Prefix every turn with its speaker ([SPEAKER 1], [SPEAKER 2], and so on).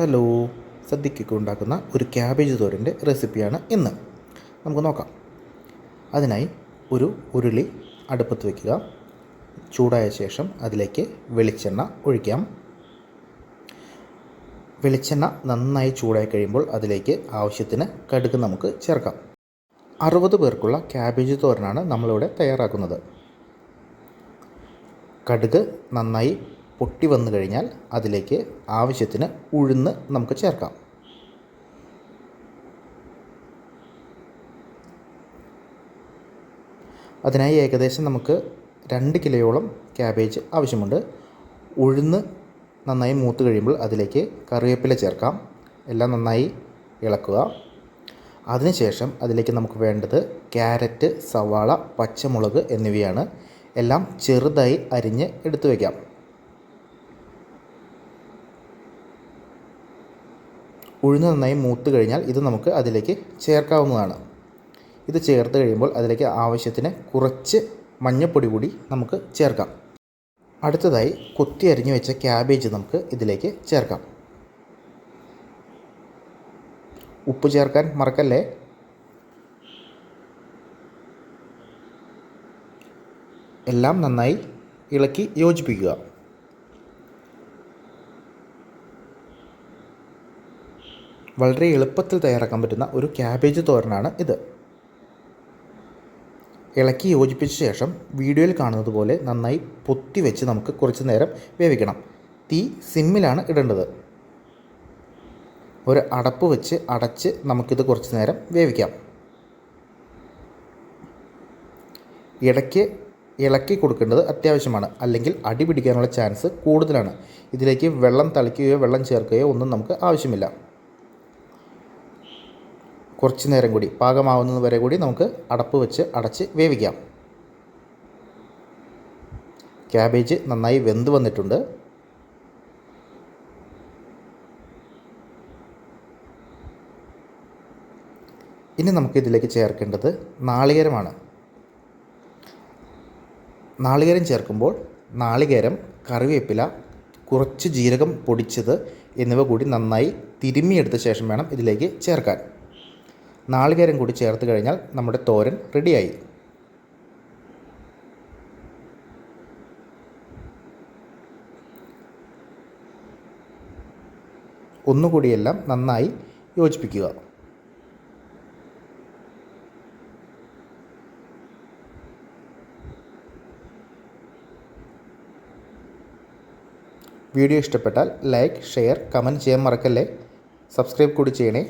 [SPEAKER 1] Hello. സദ്യക്കൊക്കെ ഉണ്ടാക്കുന്ന ഒരു cabbage തോരന്റെ റെസിപ്പിയാണ് ഇന്ന്. നമുക്ക് നോക്കാം. അതിനായി ഒരു ഉരുളി അടുപ്പത്ത് വയ്ക്കുക ചൂടായ ശേഷം അതിലേക്ക് വെളിച്ചെണ്ണ ഒഴിക്കാം. വെളിച്ചെണ്ണ നന്നായി ചൂടായി കഴിയുമ്പോൾ അതിലേക്ക് ആവശ്യത്തിന് കടുക് നമുക്ക് ചേർക്കാം. അറുപത് പേർക്കുള്ള ക്യാബേജ് തോരനാണ് നമ്മളിവിടെ തയ്യാറാക്കുന്നത്. കടുക് നന്നായി പൊട്ടി വന്നു കഴിഞ്ഞാൽ അതിലേക്ക് ആവശ്യത്തിന് ഉഴുന്ന് നമുക്ക് ചേർക്കാം. അതിനായി ഏകദേശം നമുക്ക് രണ്ട് കിലോയോളം ക്യാബേജ് ആവശ്യമുണ്ട്. ഉഴുന്ന് നന്നായി മൂത്ത് കഴിയുമ്പോൾ അതിലേക്ക് കറിവേപ്പില ചേർക്കാം. എല്ലാം നന്നായി ഇളക്കുക. അതിനുശേഷം അതിലേക്ക് നമുക്ക് വേണ്ടത് ക്യാരറ്റ് സവാള പച്ചമുളക് എന്നിവയാണ്. എല്ലാം ചെറുതായി അരിഞ്ഞ് എടുത്തു വയ്ക്കാം. ഉഴുന്ന് നന്നായി മൂത്ത് കഴിഞ്ഞാൽ ഇത് നമുക്ക് അതിലേക്ക് ചേർക്കാവുന്നതാണ്. ഇത് ചേർത്ത് കഴിയുമ്പോൾ അതിലേക്ക് ആവശ്യത്തിന് കുറച്ച് മഞ്ഞപ്പൊടി കൂടി നമുക്ക് ചേർക്കാം. അടുത്തതായി കൊത്തി അരിഞ്ഞു വെച്ച ക്യാബേജ് നമുക്ക് ഇതിലേക്ക് ചേർക്കാം. ഉപ്പ് ചേർക്കാൻ മറക്കല്ലേ? എല്ലാം നന്നായി ഇളക്കി യോജിപ്പിക്കുക. വളരെ എളുപ്പത്തിൽ തയ്യാറാക്കാൻ പറ്റുന്ന ഒരു ക്യാബേജ് തോരനാണ് ഇത്. ഇളക്കി യോജിപ്പിച്ച ശേഷം വീഡിയോയിൽ കാണുന്നത് പോലെ നന്നായി പൊത്തി വെച്ച് നമുക്ക് കുറച്ച് നേരം വേവിക്കണം. തീ സിമ്മിലാണ് ഇടേണ്ടത്. ഒരു അടപ്പ് വെച്ച് അടച്ച് നമുക്കിത് കുറച്ച് നേരം വേവിക്കാം. ഇടയ്ക്ക് ഇളക്കി കൊടുക്കേണ്ടത് അത്യാവശ്യമാണ്. അല്ലെങ്കിൽ അടി പിടിക്കാനുള്ള ചാൻസ് കൂടുതലാണ്. ഇതിലേക്ക് വെള്ളം തളിക്കുകയോ വെള്ളം ചേർക്കുകയോ ഒന്നും നമുക്ക് ആവശ്യമില്ല. കുറച്ച് നേരം കൂടി പാകമാവുന്നത് വരെ കൂടി നമുക്ക് അടപ്പ് വെച്ച് അടച്ച് വേവിക്കാം. ക്യാബേജ് നന്നായി വെന്ത് വന്നിട്ടുണ്ട്. ഇനി നമുക്ക് ഇതിലേക്ക് ചേർക്കേണ്ടത് നാളികേരമാണ്. നാളികേരം ചേർക്കുമ്പോൾ നാളികേരം കറിവേപ്പില കുറച്ച് ജീരകം പൊടിച്ചത് എന്നിവ കൂടി നന്നായി തിരുമ്മിയെടുത്ത ശേഷം വേണം ഇതിലേക്ക് ചേർക്കാൻ. നാളികേരം കൂടി ചേർത്ത് കഴിഞ്ഞാൽ നമ്മുടെ തോരൻ റെഡിയായി. ഒന്നുകൂടിയെല്ലാം നന്നായി യോജിപ്പിക്കുക. വീഡിയോ ഇഷ്ടപ്പെട്ടാൽ ലൈക്ക് ഷെയർ കമന്റ് ചെയ്യാൻ മറക്കല്ലേ? സബ്സ്ക്രൈബ് കൂടി ചെയ്യണേ.